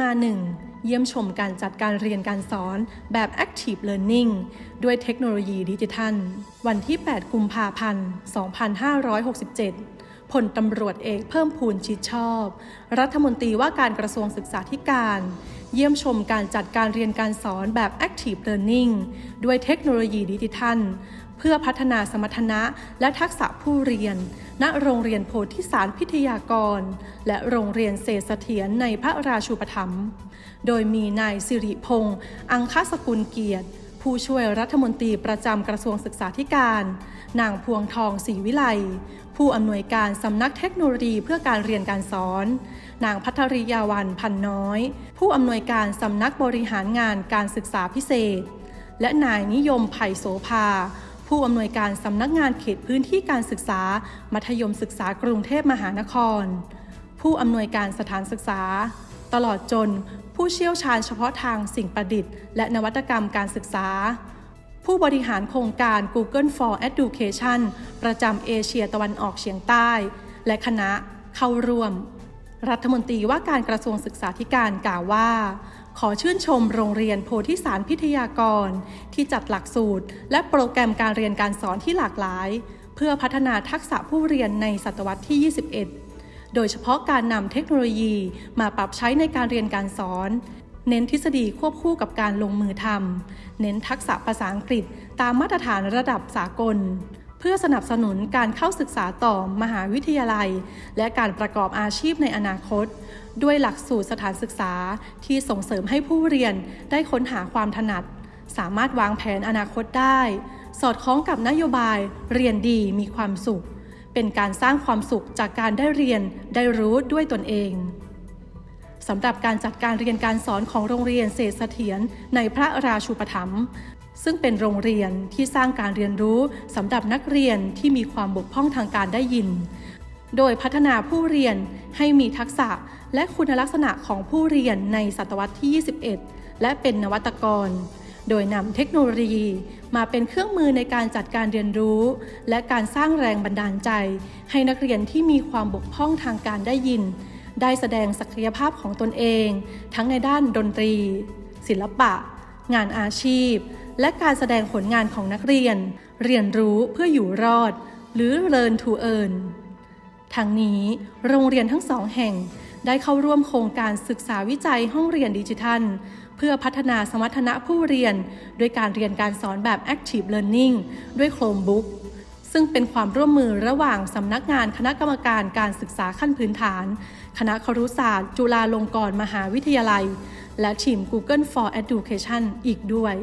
มาหนึ่งเยี่ยมชมการจัดการเรียนการสอนแบบ Active Learning ด้วยเทคโนโลยีดิจิทัล วันที่ 8 กุมภาพันธ์ 2567 พลตำรวจเอกเพิ่มพูนชิดชอบ รัฐมนตรีว่าการกระทรวงศึกษาธิการ เยี่ยมชมการจัดการเรียนการสอนแบบ Active Learning ด้วยเทคโนโลยีดิจิทัล เพื่อพัฒนาสมรรถนะและทักษะผู้เรียน ณโรงเรียนโพธิสารพิทยากร และโรงเรียนเศรษฐเสถียรในพระราชูปถัมภ์โดยมีนายสิริพงษ์อังคสกุลเกียรติผู้ช่วยรัฐมนตรีประจำกระทรวงศึกษาธิการ นางพวงทองศรีวิไล ผู้อำนวยการสำนักเทคโนโลยีเพื่อการเรียนการสอน นางพัทริยาวันพันน้อย ผู้อำนวยการสำนักบริหารงานการศึกษาพิเศษ และนายนิยมไผ่โสภา ผู้อำนวยการสำนักงานเขตพื้นที่การศึกษา มัธยมศึกษากรุงเทพมหานคร ผู้อำนวยการสถานศึกษา ตลอดจนผู้เชี่ยวชาญเฉพาะทางสิ่งประดิษฐ์ และนวัตกรรมการศึกษา ผู้บริหารโครงการ Google for Education ประจำเอเชียตะวันออกเฉียงใต้ และคณะเข้าร่วม รัฐมนตรีว่าการกระทรวงศึกษาธิการกล่าวว่า ขอชื่นชมโรงเรียนโพธิสารพิทยากร ที่จัดหลักสูตร และโปรแกรมการเรียนการสอนที่หลากหลาย เพื่อพัฒนาทักษะผู้เรียนในศตวรรษที่ 21 โดยเฉพาะการนำเทคโนโลยีมาปรับใช้ในการเรียนการสอน เน้นทฤษฎีควบคู่กับการลงมือทำ เน้นทักษะภาษาอังกฤษตามมาตรฐานระดับสากล เพื่อสนับสนุนการเข้าศึกษาต่อมหาวิทยาลัย และการประกอบอาชีพในอนาคต ด้วยหลักสูตรสถานศึกษาที่ส่งเสริมให้ผู้เรียนได้ค้นหาความถนัด สามารถวางแผนอนาคตได้ สอดคล้องกับนโยบาย เรียนดีมีความสุข เป็นการสร้างความสุขจากการได้เรียนได้รู้ด้วยตนเอง สำหรับการจัดการเรียนการสอนของโรงเรียนเศรษฐเสถียรในพระราชูปถัมภ์ซึ่งเป็นโรงเรียนที่สร้างการเรียนรู้สำหรับนักเรียนที่มีความบกพร่องทางการได้ยิน โดยพัฒนาผู้เรียนให้มีทักษะและคุณลักษณะของผู้เรียนในศตวรรษที่ 21 และเป็นนวัตกร โดยนำเทคโนโลยีมาเป็นเครื่องมือในการจัดการเรียนรู้ และการสร้างแรงบันดาลใจ ให้นักเรียนที่มีความบกพร่องทางการได้ยิน ได้แสดงศักยภาพของตนเอง ทั้งในด้านดนตรี ศิลปะ งานอาชีพ และการแสดงผลงานของนักเรียน เรียนรู้เพื่ออยู่รอด หรือ learn to earn ทั้งนี้โรงเรียนทั้งสองแห่งได้เข้าร่วมโครงการศึกษาวิจัยห้องเรียนดิจิทัล เพื่อพัฒนาสมรรถนะผู้เรียน ด้วยการเรียนการสอนแบบ Active Learning ด้วย Chromebook ซึ่งเป็นความร่วมมือระหว่างสำนักงานคณะกรรมการการศึกษาขั้นพื้นฐาน คณะครุศาสตร์ จุฬาลงกรณ์มหาวิทยาลัย และทีม Google for Education อีกด้วย